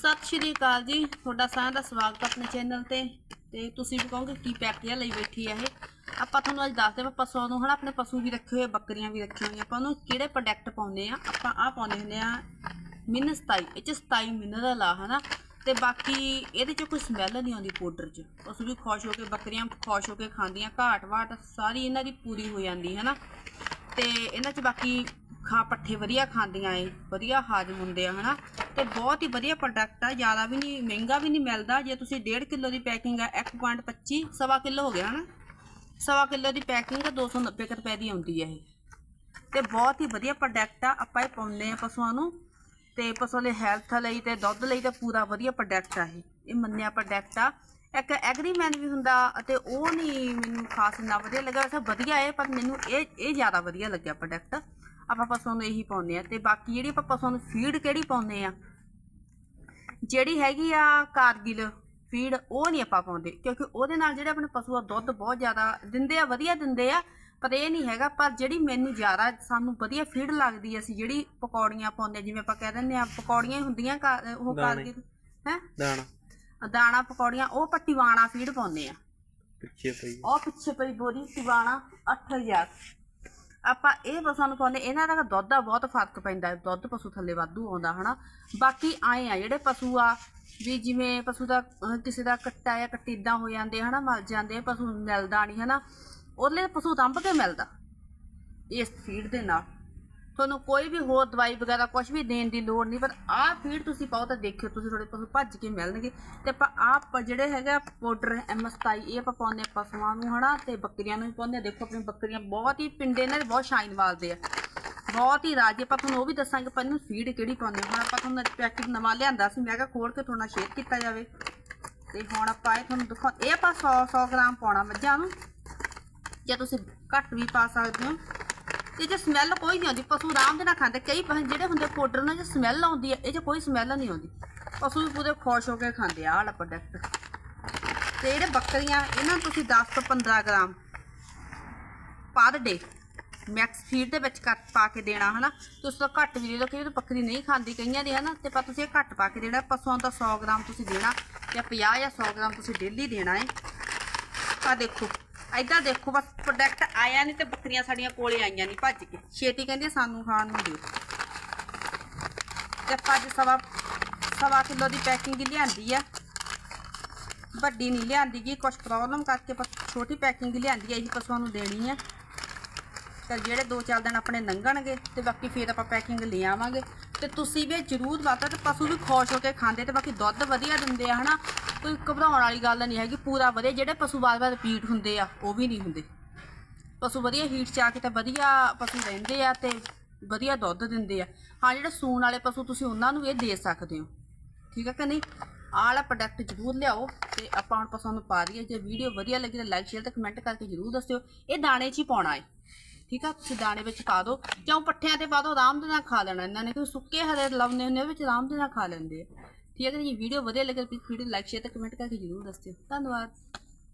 ਸਤਿ ਸ਼੍ਰੀ ਅਕਾਲ ਜੀ। ਤੁਹਾਡਾ ਸਾਰਿਆਂ ਦਾ ਸਵਾਗਤ ਆਪਣੇ ਚੈਨਲ ਤੇ। ਤੇ ਤੁਸੀਂ ਵੀ ਕਹੋਗੇ, ਕੀ ਪੈਕੇਜ ਲਈ ਬੈਠੀ ਆ ਇਹ? ਆਪਾਂ ਤੁਹਾਨੂੰ ਅੱਜ ਦੱਸਦੇ ਹਾਂ ਪਸ਼ੂਆਂ ਨੂੰ ਹਨਾ, ਆਪਣੇ ਪਸ਼ੂ ਵੀ ਰੱਖੇ ਹੋਏ ਬੱਕਰੀਆਂ ਵੀ ਰੱਖੀਆਂ ਹੋਈਆਂ। ਆਪਾਂ ਉਹਨੂੰ ਕਿਹੜੇ ਪ੍ਰੋਡਕਟ ਪਾਉਂਦੇ ਆ? ਆਪਾਂ ਆ ਪਾਉਂਦੇ ਹੁੰਦੇ ਆ ਮਿਨ 27 ਇਹ ਚ 27 ਮਿਨਰਲ ਆ, ਹਨਾ। ਤੇ ਬਾਕੀ ਇਹਦੇ ਚ ਕੋਈ ਸਮੈਲ ਨਹੀਂ ਆਉਂਦੀ ਪਾਊਡਰ 'ਚ। ਪਸ਼ੂ ਵੀ ਖੁਸ਼ ਹੋ ਕੇ, ਬੱਕਰੀਆਂ ਖੁਸ਼ ਹੋ ਕੇ ਖਾਂਦੀਆਂ। ਘਾਟ ਵਾਟ ਸਾਰੀ ਇਹਨਾਂ ਦੀ ਪੂਰੀ ਹੋ ਜਾਂਦੀ ਹੈ ਨਾ ਤੇ ਇਹਨਾਂ 'ਚ ਬਾਕੀ ਖਾ ਪੱਠੇ ਵਧੀਆ ਖਾਂਦੀਆਂ ਏ, ਵਧੀਆ ਹਾਜ਼ਮ ਹੁੰਦੇ ਆ, ਹਨਾ? ਤੇ ਬਹੁਤ ਹੀ ਵਧੀਆ ਪ੍ਰੋਡਕਟ ਆ, ਜ਼ਿਆਦਾ ਵੀ ਨਹੀਂ, ਮਹਿੰਗਾ ਵੀ ਨਹੀਂ ਮਿਲਦਾ। ਜੇ ਤੁਸੀਂ 1.5 ਕਿਲੋ ਦੀ ਪੈਕਿੰਗ ਆ 1.25 ਸਵਾ ਕਿਲੋ ਹੋ ਗਿਆ, ਹਨਾ? ਸਵਾ ਕਿਲੋ ਦੀ ਪੈਕਿੰਗ 290 ਕੁ ਰੁਪਏ ਦੀ ਆਉਂਦੀ ਹੈ ਇਹ। ਤੇ ਬਹੁਤ ਹੀ ਵਧੀਆ ਪ੍ਰੋਡਕਟ ਆ, ਆਪਾਂ ਇਹ ਪਾਉਂਦੇ ਆ ਪਸ਼ੂਆਂ ਨੂੰ। ਤੇ ਪਸ਼ੂਆਂ ਦੇ ਹੈਲਥ ਲਈ ਤੇ ਦੁੱਧ ਲਈ ਤਾਂ ਪੂਰਾ ਵਧੀਆ ਪ੍ਰੋਡਕਟ ਆ ਇਹ। ਇਹ ਮੰਨਿਆ ਪ੍ਰੋਡਕਟ ਆ। ਇੱਕ ਐਗਰੀਮੈਨ ਵੀ ਹੁੰਦਾ ਅਤੇ ਉਹ ਨਹੀਂ ਮੈਨੂੰ ਖਾਸ ਇੰਨਾ ਵਧੀਆ ਲੱਗਾ। ਵੈਸੇ ਵਧੀਆ ਹੈ ਪਰ ਮੈਨੂੰ ਇਹ ਇਹ ਜ਼ਿਆਦਾ ਵਧੀਆ ਲੱਗਿਆ ਪ੍ਰੋਡਕਟ ਆਪਾਂ ਪਸ਼ੂਆਂ ਨੂੰ ਇਹੀ ਪਾਉਂਦੇ ਆ ਤੇ ਬਾਕੀ ਜਿਹੜੀ ਆਪਾਂ ਪਸ਼ੂਆਂ ਨੂੰ ਫੀਡ ਕਿਹੜੀ ਪਾਉਂਦੇ ਆ ਜਿਹੜੀ ਹੈਗੀ ਆ ਕਾਰਗਿਲ ਫੀਡ ਉਹ ਨਹੀਂ ਆਪਾਂ ਪਾਉਂਦੇ ਕਿਉਂਕਿ ਉਹਦੇ ਨਾਲ ਜਿਹੜੇ ਆਪਣੇ ਪਸ਼ੂ ਆ ਦੁੱਧ ਬਹੁਤ ਜ਼ਿਆਦਾ ਦਿੰਦੇ ਆ ਵਧੀਆ ਦਿੰਦੇ ਆ ਪਰ ਇਹ ਨਹੀਂ ਹੈਗਾ। ਪਰ ਜਿਹੜੀ ਮੈਨੂੰ ਜ਼ਿਆਦਾ ਸਾਨੂੰ ਵਧੀਆ ਫੀਡ ਲੱਗਦੀ ਅਸੀਂ ਜਿਹੜੀ ਪਕੌੜੀਆਂ ਪਾਉਂਦੇ ਜਿਵੇਂ ਆਪਾਂ ਕਹਿ ਦਿੰਦੇ ਆ ਪਕੌੜੀਆਂ ਹੀ ਹੁੰਦੀਆਂ ਉਹ। ਕਾਰਗਿਲ ਹੈ? ਦਾਣਾ। ਦਾਣਾ ਪਕੌੜੀਆਂ ਉਹ ਆਪਾਂ ਟਿਵਾਣਾ ਫੀਡ ਪਾਉਂਦੇ ਆ। ਪਿੱਛੇ ਪਈ। ਉਹ ਪਿੱਛੇ ਪਈ ਬੋਰੀ ਟਿਵਾਣਾ 8000 ਆਪਾਂ ਇਹ ਪਸ਼ੂਆਂ ਨੂੰ ਪਾਉਂਦੇ ਇਹਨਾਂ ਦਾ ਦੁੱਧ ਦਾ ਬਹੁਤ ਫ਼ਰਕ ਪੈਂਦਾ ਦੁੱਧ ਪਸ਼ੂ ਥੱਲੇ ਵਾਧੂ ਆਉਂਦਾ, ਹਨਾ? ਬਾਕੀ ਆਏ ਆ, ਜਿਹੜੇ ਪਸ਼ੂ ਆ, ਵੀ ਜਿਵੇਂ ਪਸ਼ੂ ਦਾ ਕਿਸੇ ਦਾ ਕੱਟਾ ਜਾਂ ਕੱਟੀ ਇਦਾਂ ਹੋ ਜਾਂਦੇ, ਹਨਾ, ਮਰ ਜਾਂਦੇ, ਪਸ਼ੂ ਮਿਲਦਾ ਨਹੀਂ ਹਨਾ? ਉਹਦੇ ਲਈ ਪਸ਼ੂ ਤੰਬ ਕੇ ਮਿਲਦਾ। ਇਸ ਫੀਡ ਦੇ ਨਾਲ। ਤੁਹਾਨੂੰ ਕੋਈ ਵੀ ਹੋਰ ਦਵਾਈ ਵਗੈਰਾ ਕੁਝ ਵੀ ਦੇਣ ਦੀ ਲੋੜ ਨਹੀਂ, ਪਰ ਆਹ ਫੀਡ ਤੁਸੀਂ ਪਾਓ ਤਾਂ ਦੇਖਿਓ, ਤੁਸੀਂ ਤੁਹਾਡੇ ਪਸ਼ੂ ਭੱਜ ਕੇ ਮਿਲਣਗੇ। ਤੇ ਆਪਾਂ ਆਹ ਜਿਹੜੇ ਹੈਗਾ ਪਾਊਡਰ ਐਮ27 ਇਹ ਆਪਾਂ ਪਾਉਂਦੇ ਹਾਂ ਪਸ਼ੂਆਂ ਨੂੰ, ਹਨਾ, ਤੇ ਬੱਕਰੀਆਂ ਨੂੰ ਵੀ ਪਾਉਂਦੇ ਹਾਂ ਦੇਖੋ, ਆਪਣੀਆਂ ਬੱਕਰੀਆਂ ਬਹੁਤ ਹੀ ਪਿੰਡੇ ਨੇ, ਬਹੁਤ ਸ਼ਾਈਨ ਵਾਲਦੇ ਆ। ਬਹੁਤ ਹੀ ਰਾਜੀ, ਆਪਾਂ ਤੁਹਾਨੂੰ ਉਹ ਵੀ ਦੱਸਾਂਗੇ ਪਰ ਇਹਨੂੰ ਫੀਡ ਕਿਹੜੀ ਪਾਉਂਦੇ ਹਾਂ। ਹੁਣ ਆਪਾਂ ਤੁਹਾਨੂੰ ਪੈਕੇਟ ਨਵਾਂ ਲਿਆਂਦਾ ਸੀ, ਮੈਂ ਕਿਹਾ ਖੋਲ ਕੇ ਤੁਹਾਡੇ ਨਾਲ ਸ਼ੇਅਰ ਕੀਤਾ ਜਾਵੇ। ਤੇ ਹੁਣ ਆਪਾਂ ਇਹ ਤੁਹਾਨੂੰ ਦਿਖਾ, ਇਹ ਆਪਾਂ 100 100 ਗ੍ਰਾਮ ਪਾਉਣਾ ਮੱਝਾਂ ਨੂੰ। ਜਾਂ ਤੁਸੀਂ ਘੱਟ ਵੀ ਪਾ ਸਕਦੇ ਹੋ। ਇਹ 'ਚ ਸਮੈਲ ਕੋਈ ਨਹੀਂ ਆਉਂਦੀ, ਪਸ਼ੂ ਆਰਾਮ ਦੇ ਨਾਲ ਖਾਂਦੇ। ਕਈ ਪਸ਼ੂ ਜਿਹੜੇ ਹੁੰਦੇ ਪਾਊਡਰ ਨਾਲ ਜੇ ਸਮੈਲ ਆਉਂਦੀ ਹੈ ਇਹ 'ਚ ਕੋਈ ਸਮੈਲ ਨਹੀਂ ਆਉਂਦੀ। ਪਸ਼ੂ ਵੀ ਪੂਰੇ ਖੁਸ਼ ਹੋ ਕੇ ਖਾਂਦੇ ਆ, ਆਹ ਵਾਲਾ ਪ੍ਰੋਡਕਟ ਤੇ ਜਿਹੜੇ ਬੱਕਰੀਆਂ, ਇਹਨਾਂ ਨੂੰ ਤੁਸੀਂ 10 ਤੋਂ 15 ਗ੍ਰਾਮ ਪਰ ਡੇ ਮੈਕਸ ਫੀਡ ਦੇ ਵਿੱਚ ਕੱਟ ਪਾ ਕੇ ਦੇਣਾ, ਹਨਾ? ਤੇ ਉਸ ਤੋਂ ਘੱਟ ਵੀ ਦੇ ਦਿਓ, ਕਿਉਂਕਿ ਬੱਕਰੀ ਨਹੀਂ ਖਾਂਦੀ ਕਈਆਂ ਦੀ, ਹਨਾ? ਤੇ ਪਰ ਤੁਸੀਂ ਇਹ ਘੱਟ ਪਾ ਕੇ ਦੇਣਾ, ਪਸ਼ੂਆਂ ਦਾ 100 ਗ੍ਰਾਮ ਤੁਸੀਂ ਦੇਣਾ ਜਾਂ 50 ਜਾਂ 100 ਗ੍ਰਾਮ ਤੁਸੀਂ ਡੇਲੀ ਦੇਣਾ ਹੈ ਆ ਦੇਖੋ ਐਦਾਂ ਦੇਖੋ ਬਸ ਪ੍ਰੋਡਕਟ ਆਇਆ ਨਹੀਂ ਤੇ ਬੱਕਰੀਆਂ ਸਾਡੀਆਂ ਕੋਲੇ ਆਈਆਂ ਨਹੀਂ ਭੱਜ ਕੇ ਛੇਤੀ ਕਹਿੰਦੀ ਸਾਨੂੰ ਖਾਣ ਨੂੰ ਦਿਓ। ਤੇ ਆਪਾਂ ਸਵਾ ਸਵਾ ਕਿਲੋ ਦੀ ਪੈਕਿੰਗ ਲਿਆਂਦੀ ਆ। ਵੱਡੀ ਨਹੀਂ ਲਿਆਂਦੀ ਗੀ ਕੁਝ ਪ੍ਰੋਬਲਮ ਕਰਕੇ ਆਪਾਂ ਛੋਟੀ ਪੈਕਿੰਗ ਲਿਆਂਦੀ ਆ, ਇਹੀ ਪਸ਼ੂਆਂ ਨੂੰ ਦੇਣੀ ਆ। ਤਾਂ ਜਿਹੜੇ ਦੋ ਚਾਰ ਦਿਨ ਆਪਣੇ ਲੰਘਣਗੇ ਤੇ ਬਾਕੀ ਫੇਰ ਆਪਾਂ ਪੈਕਿੰਗ ਲੈ ਆਵਾਂਗੇ। ਤੇ ਤੁਸੀਂ ਵੀ ਜਰੂਰ ਵਾਤਾ ਤੇ ਪਸ਼ੂ ਵੀ ਖੁਸ਼ ਹੋ ਕੇ ਖਾਂਦੇ ਤੇ ਬਾਕੀ ਦੁੱਧ ਵਧੀਆ ਦਿੰਦੇ ਆ, ਹਨਾ? ਕੋਈ ਘਬਰਾਉਣ ਵਾਲੀ ਗੱਲ ਨਹੀਂ ਹੈਗੀ, ਪੂਰਾ ਵਧੀਆ। ਜਿਹੜੇ ਪਸ਼ੂ ਬਾਰ-ਬਾਰ ਰਿਪੀਟ ਹੁੰਦੇ ਆ, ਉਹ ਵੀ ਨਹੀਂ ਹੁੰਦੇ। ਪਸ਼ੂ ਵਧੀਆ ਹੀਟ ਚ ਆ ਕੇ ਤਾਂ ਵਧੀਆ ਪਸ਼ੂ ਰਹਿੰਦੇ ਆ ਤੇ ਵਧੀਆ ਦੁੱਧ ਦਿੰਦੇ ਆ। ਹਾਂ, ਜਿਹੜੇ ਸੂਣ ਵਾਲੇ ਪਸ਼ੂ ਤੁਸੀਂ ਉਹਨਾਂ ਨੂੰ ਇਹ ਦੇ ਸਕਦੇ ਹੋ। ਠੀਕ ਹੈ ਕਿ ਨਹੀਂ? ਆਹ ਵਾਲਾ ਪ੍ਰੋਡਕਟ ਜ਼ਰੂਰ ਲਿਆਓ ਤੇ ਆਪਾਂ ਹੁਣ ਪਸੰਦ ਨੂੰ ਪਾ ਦਈਏ। ਜੇ ਵੀਡੀਓ ਵਧੀਆ ਲੱਗੀ ਤਾਂ ਲਾਈਕ ਸ਼ੇਅਰ ਤੇ ਕਮੈਂਟ ਕਰਕੇ ਜ਼ਰੂਰ ਦੱਸਿਓ। ਇਹ ਦਾਣੇ 'ਚ ਹੀ ਪਾਉਣਾ ਹੈ। ਠੀਕ ਆ? ਤੁਸੀਂ ਦਾਣੇ ਵਿੱਚ ਪਾ ਦਿਓ। ਜਾਂ ਪੱਠਿਆਂ ਤੇ ਪਾ ਦਿਓ ਆਰਾਮ ਦੇ ਨਾਲ ਖਾ ਲੈਣਾ ਇਹਨਾਂ ਨੇ। ਕਿਉਂਕਿ ਸੁੱਕੇ ਹਰੇ ਲਾਉਂਦੇ ਹੁੰਦੇ ਆ, ਵਿੱਚ ਆਰਾਮ ਦੇ ਨਾਲ ਖਾ ਲੈਂਦੇ ਆ। ਠੀਕ ਹੈ ਜੀ? ਵੀਡੀਓ ਵਧੀਆ ਲੱਗੇ ਪਲੀਜ਼ ਵੀਡੀਓ ਲਾਈਕ ਸ਼ੇਅਰ ਤੇ ਕਮੈਂਟ ਕਰਕੇ ਜ਼ਰੂਰ ਦੱਸਿਓ। ਧੰਨਵਾਦ।